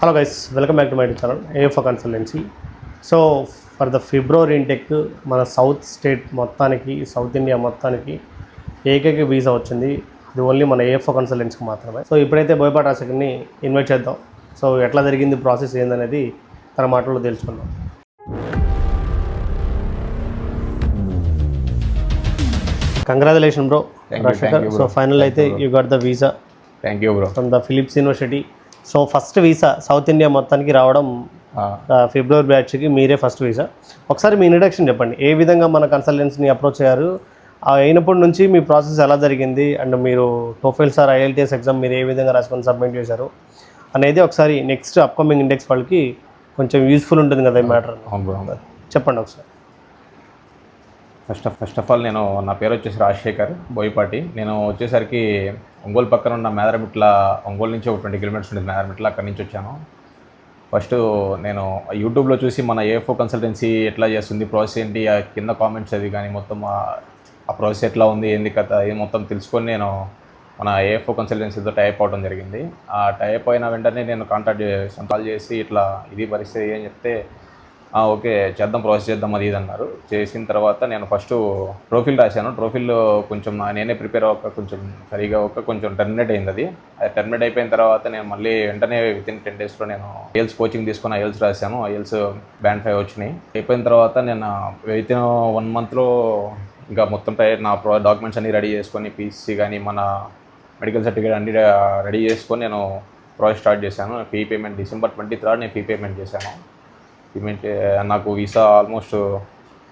Hello guys welcome back to my channel AFO consultancy so for the February intake మన south state మొత్తానికి south India మొత్తానికి ఏకైక visa వచ్చింది. అది only మన ఏఎఫ్ఓ కన్సల్టెన్సీకి మాత్రమే. సో ఇప్పుడైతే బోయపాటి రాజశేఖర్ని ఇన్వైట్ చేద్దాం. సో ఎట్లా జరిగింది ప్రాసెస్ ఏందనేది తన మాటల్లో తెలుసుకుందాం. Congratulation bro Rajasekhar so. Final అయితే you got the visa thank you bro from the Philips University so first visa south India మొత్తానికి రావడం ఫిబ్రవరి బ్యాచ్కి మీరే ఫస్ట్ వీసా. ఒకసారి మీ ఇంట్రడక్షన్ చెప్పండి. ఏ విధంగా మన కన్సల్టెన్సీని అప్రోచ్ అయ్యారు? అయినప్పటి నుంచి మీ ప్రాసెస్ ఎలా జరిగింది? అండ్ మీరు టోఫెల్ సార్ ఐఎల్టీఎస్ ఎగ్జామ్ మీరు ఏ విధంగా రాసుకొని సబ్మిట్ చేశారు? అనేది ఒకసారి నెక్స్ట్ అప్కమింగ్ ఇండెక్స్ వాళ్ళకి కొంచెం యూస్ఫుల్ ఉంటుంది కదా ఈ మ్యాటర్ చెప్పండి ఒకసారి. First of first of all నేను నా పేరు వచ్చేసి రాజశేఖర్ బోయపాటి. నేను వచ్చేసరికి ఒంగోలు పక్కన ఉన్న మేదరమిట్ల ఒంగోలు నుంచి ఒక ట్వంటీ కిలోమీటర్స్ ఉండేది మేదరమిట్ల అక్కడి నుంచి వచ్చాను. ఫస్ట్ నేను యూట్యూబ్లో చూసి మన ఏఎఫ్ఓ కన్సల్టెన్సీ ఎట్లా చేస్తుంది ప్రాసెస్ ఏంటి ఆ కింద కామెంట్స్ అది కానీ మొత్తం ఆ- ప్రాసెస్ ఎట్లా ఉంది ఏంది కథ ఇది మొత్తం తెలుసుకొని నేను మన ఏఎఫ్ఓ కన్సల్టెన్సీతో టైప్ అవడం జరిగింది. ఆ టైప్ అయిన వెంటనే నేను కాంటాక్ట్ కాల్ చేసి ఇట్లా ఇది పరిస్థితి అని చెప్తే ఓకే చేద్దాం ప్రాసెస్ చేద్దాం అది ఇది అన్నారు. చేసిన తర్వాత నేను ఫస్ట్ ట్రోఫిల్ రాశాను. ట్రోఫిల్ కొంచెం నా- నేనే ప్రిపేర్ అవ్వక కొంచెం సరిగా ఒక కొంచెం టర్మినేట్ అయింది అది. అది టర్మినేట్ అయిపోయిన తర్వాత నేను మళ్ళీ వెంటనే విత్ ఇన్ టెన్ డేస్లో నేను ఐఎల్స్ కోచింగ్ తీసుకుని ఐఎల్స్ రాశాను. ఐఎల్స్ బ్యాండ్ ఫైవ్ వచ్చినాయి. అయిపోయిన తర్వాత నేను విత్ ఇన్ వన్ మంత్లో ఇంకా మొత్తం నా డాక్యుమెంట్స్ అన్ని రెడీ చేసుకొని పీసీ కానీ మన మెడికల్ సర్టిఫికేట్ అన్ని రెడీ చేసుకొని నేను ప్రాజెక్ట్ స్టార్ట్ చేశాను. Fee payment December twenty third నేను ఫీ పేమెంట్ చేశాను. పేమెంట్ నాకు వీసా ఆల్మోస్ట్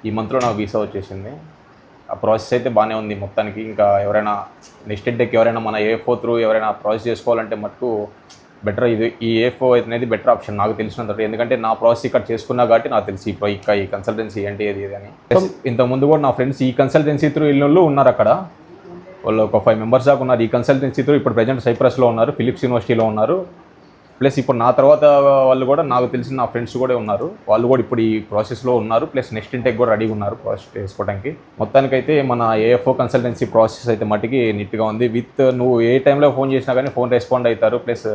ఈ మంత్లో నాకు వీసా వచ్చేసింది. ఆ ప్రాసెస్ అయితే బాగానే ఉంది మొత్తానికి. ఇంకా ఎవరైనా నెక్స్ట్ డేకి ఎవరైనా మన ఏఎఫ్ఓ త్రూ ఎవరైనా ప్రాసెస్ చేసుకోవాలంటే మటుకు బెటర్ ఇది ఈ ఏఎఫ్ఓ అనేది బెటర్ ఆప్షన్ నాకు తెలిసినంత ఎందుకంటే నా ప్రాసెస్ ఇక్కడ చేసుకున్నా కాబట్టి నాకు తెలిసి ఇప్పుడు ఇక్కడ ఈ కన్సల్టెన్సీ ఏంటి ఇది అని. ఇంతకుముందు కూడా నా ఫ్రెండ్స్ ఈ కన్సల్టెన్సీ త్రూ ఇల్లు ఉన్నారు అక్కడ. వాళ్ళు ఒక ఫైవ్ మెంబర్స్ దాకా ఉన్నారు. ఈ కన్సల్టెన్సీ త్రూ ఇప్పుడు ప్రజెంట్ సైప్రస్లో ఉన్నారు ఫిలిప్స్ యూనివర్సిటీలో ఉన్నారు. ప్లస్ ఇప్పుడు నా తర్వాత వాళ్ళు కూడా నాకు తెలిసిన నా ఫ్రెండ్స్ కూడా ఉన్నారు. వాళ్ళు కూడా ఇప్పుడు ఈ ప్రాసెస్లో ఉన్నారు. ప్లస్ నెక్స్ట్ ఇంటెక్ కూడా రెడీగా ఉన్నారు ప్రాసెస్ చేసుకోవడానికి మొత్తానికైతే మన ఏఎఫ్ఓ కన్సల్టెన్సీ ప్రాసెస్ అయితే మట్టికి నీట్గా ఉంది. విత్ నువ్వు ఏ టైంలో ఫోన్ చేసినా కానీ ఫోన్ రెస్పాండ్ అవుతారు. ప్లస్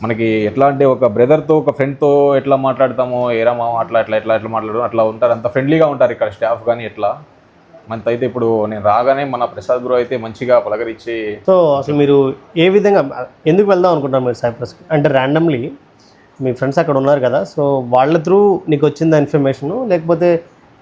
మనకి ఎట్లా అంటే ఒక బ్రదర్తో ఒక ఫ్రెండ్తో ఎట్లా మాట్లాడతామో ఏరా మామ అట్లా ఎట్లా ఎట్లా ఎట్లా మాట్లాడు అట్లా ఉంటారు. అంత ఫ్రెండ్లీగా ఉంటారు ఇక్కడ స్టాఫ్ కానీ ఎట్లా? మనతో అయితే ఇప్పుడు నేను రాగానే మన ప్రసాద్ బ్రో అయితే మంచిగా పలకరించి సో అసలు మీరు ఏ విధంగా ఎందుకు వెళ్దాం అనుకుంటారు మీరు సైప్రస్కి అంటే ర్యాండమ్లీ మీ ఫ్రెండ్స్ అక్కడ ఉన్నారు కదా సో వాళ్ళ త్రూ నీకు వచ్చిందా ఇన్ఫర్మేషన్ లేకపోతే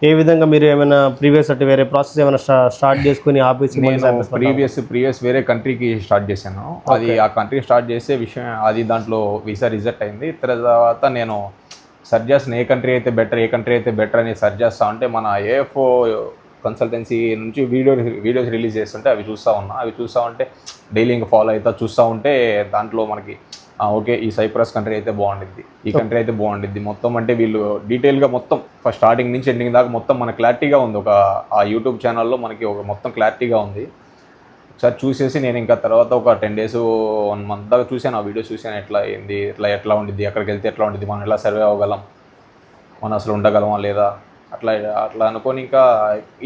ఏ విధంగా మీరు ఏమైనా ప్రీవియస్ అంటే వేరే ప్రాసెస్ ఏమైనా స్టా- స్టార్ట్ చేసుకుని ఆఫీస్ నేను ప్రీవియస్ ప్రీవియస్ వేరే కంట్రీకి స్టార్ట్ చేశాను. అది ఆ కంట్రీ స్టార్ట్ చేసే విషయం అది దాంట్లో వీసా రిజెక్ట్ అయింది. తర్వాత నేను సర్చ్ చేసిన ఏ కంట్రీ అయితే బెటర్ ఏ కంట్రీ అయితే బెటర్ అని సర్చ్ చేస్తా ఉంటే మన ఏఎఫ్ఓ కన్సల్టెన్సీ నుంచి వీడియో వీడియోస్ రిలీజ్ చేస్తుంటే అవి చూస్తూ ఉన్నా. అవి చూస్తూ ఉంటే డైలీ ఇంకా ఫాలో అవుతా చూస్తూ ఉంటే దాంట్లో మనకి ఓకే ఈ సైప్రస్ కంట్రీ అయితే బాగుండిద్ది. ఈ కంట్రీ అయితే బాగుండిద్ది. మొత్తం అంటే వీళ్ళు డీటెయిల్గా మొత్తం ఫస్ట్ స్టార్టింగ్ నుంచి ఎండింగ్ దాకా మొత్తం మన క్లారిటీగా ఉంది. ఒక ఆ యూట్యూబ్ ఛానల్లో మనకి ఒక మొత్తం క్లారిటీగా ఉంది. ఒకసారి చూసేసి నేను ఇంకా తర్వాత ఒక టెన్ డేస్ వన్ మంత్ దాకా చూశాను. ఆ వీడియో చూశాను. ఎట్లా ఏంది ఎట్లా ఎట్లా ఉండిద్ది అక్కడికి వెళ్తే ఎట్లా ఉండిద్ది మనం ఎలా సర్వే అవ్వగలం మనం అసలు ఉండగలమా లేదా? అట్లా అట్లా అనుకొని ఇంకా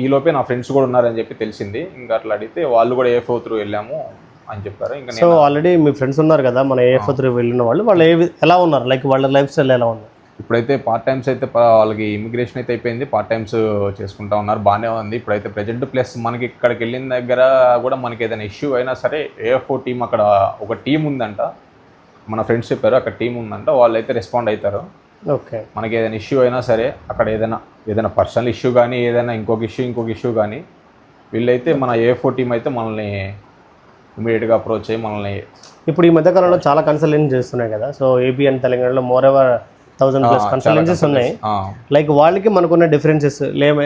ఈ లోపే నా ఫ్రెండ్స్ కూడా ఉన్నారని చెప్పి తెలిసింది. ఇంకా అట్లా అడిగితే వాళ్ళు కూడా ఏ ఫో త్రూ వెళ్ళాము అని చెప్పారు. ఇంకా సో ఆల్రెడీ మీ ఫ్రెండ్స్ ఉన్నారు కదా మన ఏఎఫ్ త్రూ వెళ్ళిన వాళ్ళు వాళ్ళు ఏ ఎలా ఉన్నారు? లైక్ వాళ్ళ లైఫ్ స్టైల్ ఎలా ఉంది? ఇప్పుడైతే పార్ట్ టైమ్స్ అయితే వాళ్ళకి ఇమిగ్రేషన్ అయితే అయిపోయింది. పార్ట్ టైమ్స్ చేసుకుంటా ఉన్నారు బాగానే ఉంది. ఇప్పుడైతే ప్రజెంట్ ప్లస్ మనకి ఇక్కడికి వెళ్ళిన దగ్గర కూడా మనకి ఏదైనా ఇష్యూ అయినా సరే ఏఎఫ్ఓ టీం అక్కడ ఒక టీం ఉందంట. మన ఫ్రెండ్స్ చెప్పారు అక్కడ టీం ఉందంట. వాళ్ళు అయితే రెస్పాండ్ అవుతారు ఓకే మనకి ఏదైనా ఇష్యూ అయినా సరే అక్కడ ఏదైనా ఏదైనా పర్సనల్ ఇష్యూ కానీ ఏదైనా ఇంకొక ఇష్యూ ఇంకొక ఇష్యూ కానీ వీళ్ళైతే మన ఏఎఫ్ఓ టీం అయితే మనల్ని ఇమీడియట్గా అప్రోచ్ అయ్యి మనల్ని ఇప్పుడు ఈ మధ్య కాలంలో చాలా కన్సల్టెన్సీ చేస్తున్నాయి కదా. సో ఏపీ అండ్ తెలంగాణలో more ever thousand plus consultancies ఉన్నాయి. లైక్ వాళ్ళకి మనకున్న డిఫరెన్సెస్ లేమ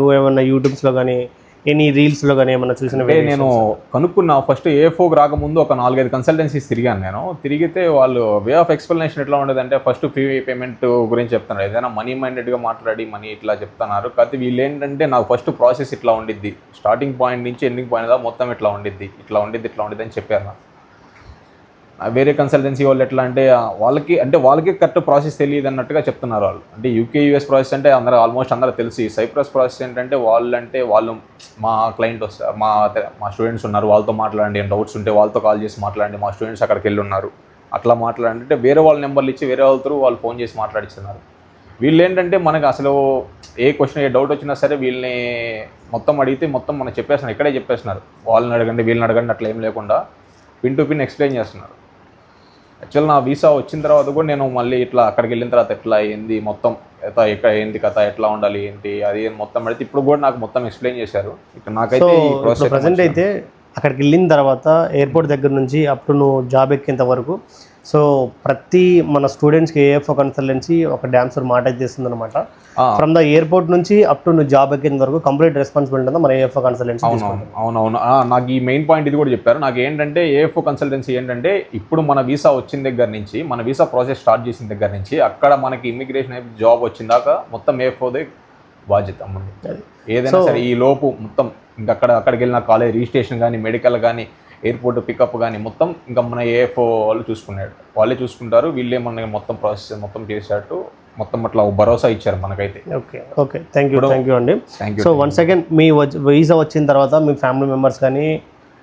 నువ్వేమన్నా యూట్యూబ్స్లో కానీ ఎనీ రీల్స్లో కానీ ఏమన్నా చూసిన నేను కనుక్కున్నా ఫస్ట్ ఏ ఫోక్ రాకముందు ఒక నాలుగైదు కన్సల్టెన్సీస్ తిరిగాను నేను. తిరిగితే వాళ్ళు వే ఆఫ్ ఎక్స్ప్లెనేషన్ ఎట్లా ఉండదు అంటే ఫస్ట్ ఫీ పేమెంట్ గురించి చెప్తున్నారు. ఏదైనా మనీ మైండెడ్గా మాట్లాడి మనీ ఇట్లా చెప్తున్నారు. కాకపోతే వీళ్ళు ఏంటంటే నాకు ఫస్ట్ ప్రాసెస్ ఇట్లా ఉండిద్ది. స్టార్టింగ్ పాయింట్ నుంచి ఎండింగ్ పాయింట్ మొత్తం ఇట్లా ఉండిద్ది. ఇట్లా ఉండిద్ది ఇట్లా ఉండిద్ది అని చెప్పారు వేరే కన్సల్టెన్సీ వాళ్ళు ఎట్లా అంటే వాళ్ళకి అంటే వాళ్ళకి కరెక్ట్ ప్రాసెస్ తెలియదు అన్నట్టుగా చెప్తున్నారు వాళ్ళు. అంటే యూకే యూఎస్ ప్రాసెస్ అంటే అందరూ ఆల్మోస్ట్ అందరూ తెలిసి. సైప్రస్ ప్రాసెస్ ఏంటంటే వాళ్ళు అంటే వాళ్ళు మా క్లయింట్ వస్తారు మా మా స్టూడెంట్స్ ఉన్నారు వాళ్ళతో మాట్లాడండి డౌట్స్ ఉంటే వాళ్ళతో కాల్ చేసి మాట్లాడండి మా స్టూడెంట్స్ అక్కడికి వెళ్ళి ఉన్నారు. అట్లా మాట్లాడండి అంటే వేరే వాళ్ళ నెంబర్లు ఇచ్చి వేరే వాళ్ళతో వాళ్ళు ఫోన్ చేసి మాట్లాడిస్తున్నారు. వీళ్ళు ఏంటంటే మనకు అసలు ఏ క్వశ్చన్ ఏ డౌట్ వచ్చినా సరే వీళ్ళని మొత్తం అడిగితే మొత్తం మనం చెప్పేస్తున్నారు ఇక్కడే చెప్పేస్తున్నారు. వాళ్ళని అడగండి వీళ్ళని అడగండి అట్లా ఏం లేకుండా పిన్ టు పిన్ ఎక్స్ప్లెయిన్ చేస్తున్నారు. యాక్చువల్ నా వీసా వచ్చిన తర్వాత కూడా నేను మళ్ళీ ఇట్లా అక్కడికి వెళ్ళిన తర్వాత ఎట్లా ఏంది మొత్తం ఎట్లా ఎక్కడ ఏంది కథ ఎట్లా ఉండాలి ఏంటి అది మొత్తం అడిగితే ఇప్పుడు కూడా నాకు మొత్తం ఎక్స్ప్లెయిన్ చేశారు. ఇక్కడ నాకైతే ప్రజెంట్ అయితే అక్కడికి వెళ్ళిన తర్వాత ఎయిర్పోర్ట్ దగ్గర నుంచి అప్ టు నువ్వు జాబ్ ఎక్కేంత వరకు సో ప్రతి మన స్టూడెంట్స్కి ఏఎఫ్ఓ కన్సల్టెన్సీ ఒక డ్యాన్సర్ మాట ఇస్తుంది అనమాట ఫ్రమ్ ద ఎయిర్పోర్ట్ నుంచి అప్ టు నువ్వు జాబ్ ఎక్కేంత వరకు కంప్లీట్ రెస్పాన్సిబిలిటీ అంతా మన ఏఎఫ్ఓ కన్సల్టెన్సీ అవునవును నాకు ఈ మెయిన్ పాయింట్ ఇది కూడా చెప్పారు. నాకు ఏంటంటే ఏఎఫ్ఓ కన్సల్టెన్సీ ఏంటంటే ఇప్పుడు మన వీసా వచ్చిన దగ్గర నుంచి మన వీసా ప్రాసెస్ స్టార్ట్ చేసిన దగ్గర నుంచి అక్కడ మనకి ఇమిగ్రేషన్ జాబ్ వచ్చిన దాకా మొత్తం ఏఎఫ్ఓదే బాధ్యత ఏదైనా సరే ఈ లోపు మొత్తం ఇంకా అక్కడ అక్కడికి వెళ్ళిన కాలేజ్ రిజిస్ట్రేషన్ కానీ మెడికల్ కానీ ఎయిర్పోర్ట్ పికప్ కానీ మొత్తం ఇంకా మన ఏఎఫ్ఓ వాళ్ళు చూసుకున్నాడు. వాళ్ళే చూసుకుంటారు వీళ్ళే మన మొత్తం ప్రాసెస్ మొత్తం చేసేటట్టు మొత్తం అట్లా భరోసా ఇచ్చారు మనకైతే. Okay okay. Thank you thank you అండి. Thank you so one second me visa వచ్చిన తర్వాత మీ ఫ్యామిలీ మెంబర్స్ కానీ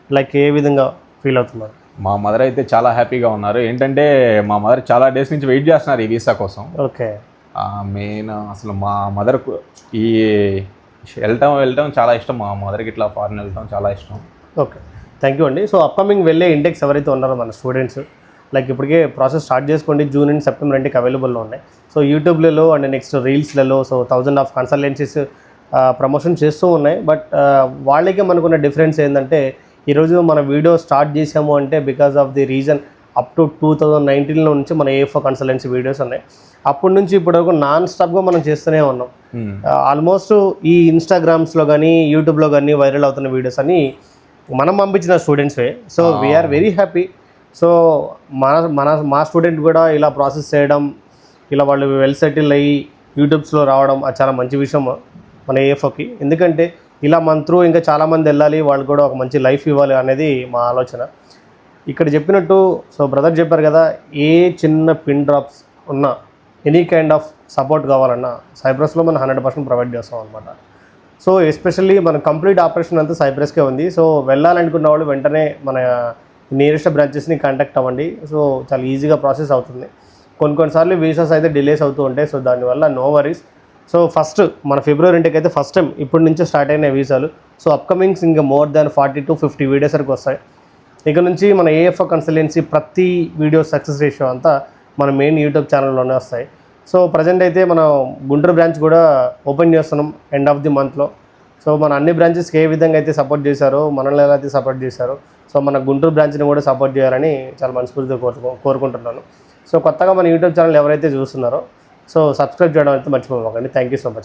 లైక్ ఏ విధంగా ఫీల్ అవుతున్నారు? మా మదర్ అయితే చాలా హ్యాపీగా ఉన్నారు. ఏంటంటే మా మదర్ చాలా డేస్ నుంచి వెయిట్ చేస్తున్నారు ఈ వీసా కోసం. ఓకే. మెయిన్ అసలు మా మదర్కు ఈ వెళ్ళటం వెళ్ళటం చాలా ఇష్టం. మా మదర్కి ఇట్లా ఫారెన్ వెళ్ళటం చాలా ఇష్టం. ఓకే. థ్యాంక్ యూ అండి. సో అప్కమింగ్ వెళ్ళే ఇండెక్స్ ఎవరైతే ఉన్నారో మన స్టూడెంట్స్ లైక్ ఇప్పటికే ప్రాసెస్ స్టార్ట్ చేసుకోండి. జూన్ అండ్ సెప్టెంబర్ ఇంటికి అవైలబుల్లో ఉన్నాయి. సో యూట్యూబ్లలో and next రీల్స్లలో so thousand of consultancies promotion చేస్తూ ఉన్నాయి. బట్ వాళ్ళకి మనకున్న డిఫరెన్స్ ఏంటంటే ఈరోజు మన వీడియో స్టార్ట్ చేసాము అంటే because of the reason up to two thousand నైన్టీన్లో నుంచి మన ఏఎఫ్ఓ కన్సల్టెన్సీ వీడియోస్ ఉన్నాయి. అప్పటి నుంచి ఇప్పటి వరకు నాన్ స్టాప్గా మనం చేస్తూనే ఉన్నాం. Hmm. ఆల్మోస్ట్ ఈ ఇన్స్టాగ్రామ్స్లో కానీ యూట్యూబ్లో కానీ వైరల్ అవుతున్న వీడియోస్ అన్ని మనం పంపించిన స్టూడెంట్స్వే so we are very happy so మన మన మా స్టూడెంట్ కూడా ఇలా ప్రాసెస్ చేయడం ఇలా వాళ్ళు వెల్ సెటిల్ అయ్యి యూట్యూబ్స్లో రావడం అది చాలా మంచి విషయం మన ఏఎఫ్ఓకి ఎందుకంటే ఇలా మన త్రూ ఇంకా చాలామంది వెళ్ళాలి వాళ్ళు కూడా ఒక మంచి లైఫ్ ఇవ్వాలి అనేది మా ఆలోచన. ఇక్కడ చెప్పినట్టు సో బ్రదర్ చెప్పారు కదా ఏ చిన్న పిన్ డ్రాప్స్ ఉన్న ఎనీ కైండ్ ఆఫ్ సపోర్ట్ కావాలన్నా సైప్రస్లో మనం హండ్రెడ్ పర్సెంట్ ప్రొవైడ్ చేస్తాం అనమాట సో ఎస్పెషల్లీ మన కంప్లీట్ ఆపరేషన్ అంతా సైప్రస్కే ఉంది. సో వెళ్ళాలనుకున్న వాళ్ళు వెంటనే మన నియరెస్ట్ బ్రాంచెస్ని కాంటాక్ట్ అవ్వండి. సో చాలా ఈజీగా ప్రాసెస్ అవుతుంది. కొన్ని కొన్నిసార్లు వీసాస్ అయితే డిలేస్ అవుతూ ఉంటాయి. సో దానివల్ల నో వరీస్ సో ఫస్ట్ మన ఫిబ్రవరి ఇంటికి అయితే ఫస్ట్ టైం ఇప్పటి నుంచే స్టార్ట్ అయిన వీసాలు సో అప్కమింగ్స్ ఇంకా more than forty to fifty videos వరకు వస్తాయి. ఇక నుంచి మన ఏఎఫ్ఓ కన్సల్టెన్సీ ప్రతి వీడియో సక్సెస్ రేషియో అంతా మన మెయిన్ యూట్యూబ్ ఛానల్లోనే వస్తాయి. సో ప్రజెంట్ అయితే మనం గుంటూరు బ్రాంచ్ కూడా ఓపెన్ చేస్తున్నాం ఎండ్ ఆఫ్ ది మంత్లో సో మన అన్ని బ్రాంచెస్కి ఏ విధంగా అయితే సపోర్ట్ చేశారో మనల్ని ఎలా అయితే సపోర్ట్ చేశారో సో మన గుంటూరు బ్రాంచ్ని కూడా సపోర్ట్ చేయాలని చాలా మనస్ఫూర్తిగా కోరుకో కోరుకుంటున్నాను. సో కొత్తగా మన యూట్యూబ్ ఛానల్ ఎవరైతే చూస్తున్నారో సో సబ్స్క్రైబ్ చేయడం అయితే మర్చిపోకండి. Thank you so much